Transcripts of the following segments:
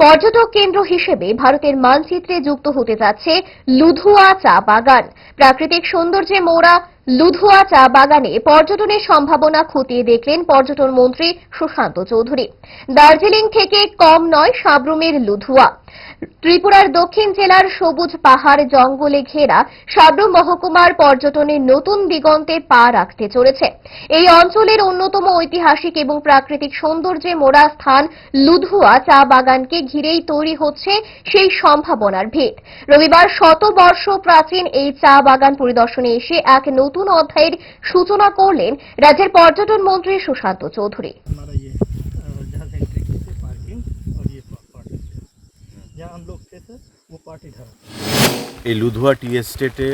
পর্যটক কেন্দ্র হিসেবে ভারতের মানচিত্রে যুক্ত হতে যাচ্ছে লুধুয়া চা বাগান। প্রাকৃতিক সৌন্দর্যে মোড়া লুধুয়া চা বাগানে পর্যটনের সম্ভাবনা খতিয়ে দেখলেন পর্যটন মন্ত্রী সুশান্ত চৌধুরী। দার্জিলিং থেকে কম নয়, সাবরুমের লুধুয়া। ত্রিপুরার দক্ষিণ জেলার সবুজ পাহাড় জঙ্গলে ঘেরা সাবরুম মহকুমার পর্যটনের নতুন দিগন্তে পা রাখতে চলেছে। এই অঞ্চলের অন্যতম ঐতিহাসিক এবং প্রাকৃতিক সৌন্দর্যে মোড়া স্থান লুধুয়া চা বাগানকে ঘিরেই তৈরি হচ্ছে সেই সম্ভাবনার ভিত রবিবার শতবর্ষ প্রাচীন এই চা বাগান পরিদর্শনে এসে এক নতুন অধ্যায়ের সূচনা করলেন রাজ্যের পর্যটন মন্ত্রী সুশান্ত চৌধুরী। जहाँ हम लोग थे सर वो पार्ट इधर है। এই লুধুয়া টি এস্টেটে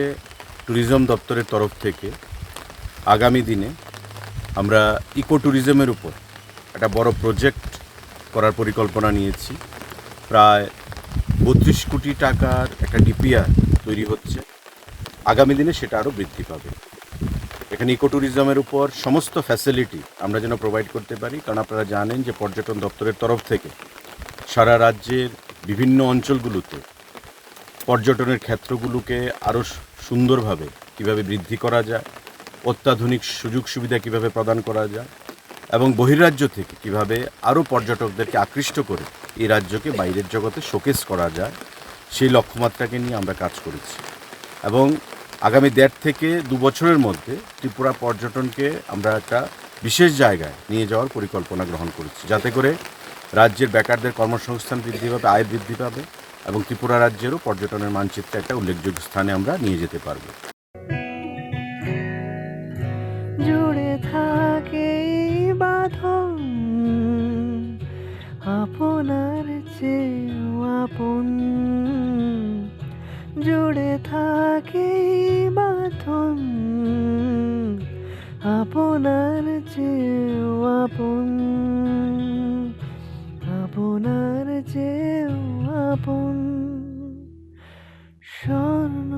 ট্যুরিজম দপ্তরের তরফ থেকে আগামী দিনে আমরা ইকো ট্যুরিজমের উপর একটা বড় প্রজেক্ট করার পরিকল্পনা নিয়েছি প্রায় বত্রিশ কোটি টাকার একটা ডিপিআর তৈরি হচ্ছে আগামী দিনে সেটা আরও বৃদ্ধি পাবে এখানে ইকো ট্যুরিজমের উপর সমস্ত ফ্যাসিলিটি আমরা যেন প্রোভাইড করতে পারি কারণ আপনারা জানেন যে পর্যটন দপ্তরের তরফ থেকে সারা রাজ্যের বিভিন্ন অঞ্চলগুলোতে পর্যটনের ক্ষেত্রগুলোকে আরও সুন্দরভাবে কীভাবে বৃদ্ধি করা যায়, অত্যাধুনিক সুযোগ সুবিধা কীভাবে প্রদান করা যায়, এবং বহির্রাজ্য থেকে কীভাবে আরও পর্যটকদেরকে আকৃষ্ট করে এই রাজ্যকে বাইরের জগতে শোকেস করা যায়, সেই লক্ষ্যমাত্রাকে নিয়ে আমরা কাজ করেছি। এবং আগামী দেড় থেকে দু বছরের মধ্যে ত্রিপুরা পর্যটনকে আমরা একটা বিশেষ জায়গায় নিয়ে যাওয়ার পরিকল্পনা গ্রহণ করেছি। যাতে করে রাজ্যের বেকারদের কর্মসংস্থান বৃদ্ধি পাবে, আয় বৃদ্ধি পাবে এবং ত্রিপুরা রাজ্যেরও পর্যটনের মানচিত্রে একটা উল্লেখযোগ্য স্থানে আমরা নিয়ে যেতে পারব। জুড়ে থাকে আপনার আপন। জুড়ে থাকে বাঁধন, আপনার চেয়েও আপন স্বর্ণ